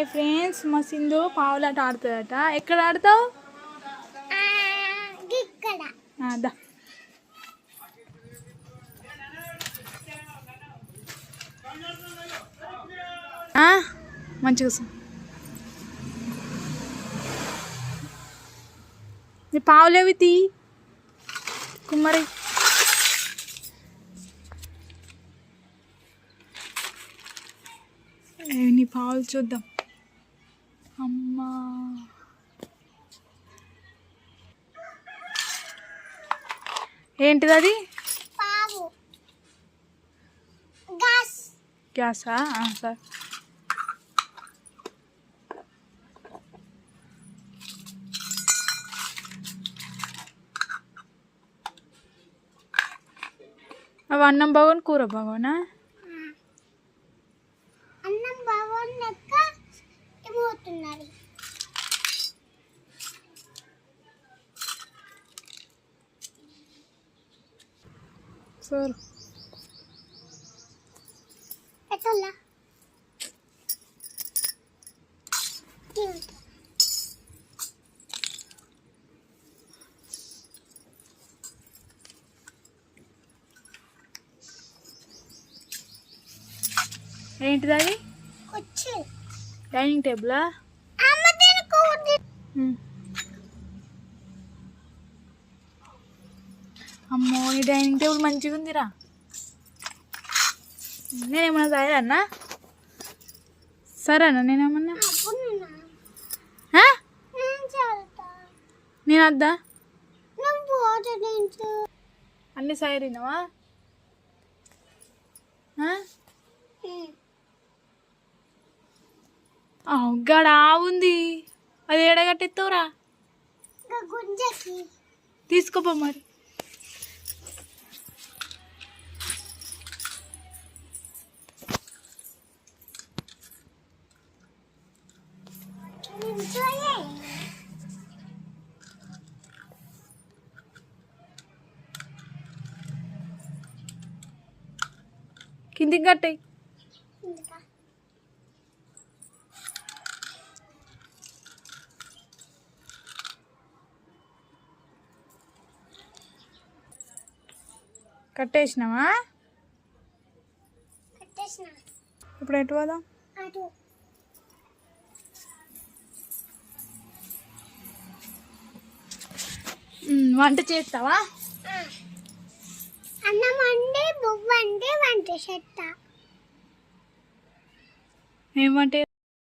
Hi friends మా సింధు పావులాట ఆడుతుందట. ఎక్కడ ఆడతావు? దా. మంచిగా. నీ పావులేవి తీ? కుమ్మరి. నీ పావులు చూద్దాం అమ్మా ఏంటిది అది గ్యాసా. సార్. అవి అన్నం బాగోని కూర బాగోనా అన్నం బాగున్నాక ఏమవుతున్నారు సార్ పెట్టాలా ఏంటిది అది వచ్చి డైనింగ్ టేబులా అమ్మ తినుకోవద్దు అమ్మో ఈ డైనింగ్ టేబుల్ మంచిగా ఉందిరా నేనేమన్నా సరేనా సరేనా నేనేమన్నా? అప్పుడు నేను ఆ? నేను వద్దా? అన్ని సైరినవా గడ ఉంది అది గుంజకి. తీసుకోపో మరి. కిందికి కట్టాయి. కట్టేసినావా? కట్టేసిన. ఇప్పుడు ఎటు పోదాం? వంట చేస్తావా. అన్నం వండి వండి వంట చెత్త ఏం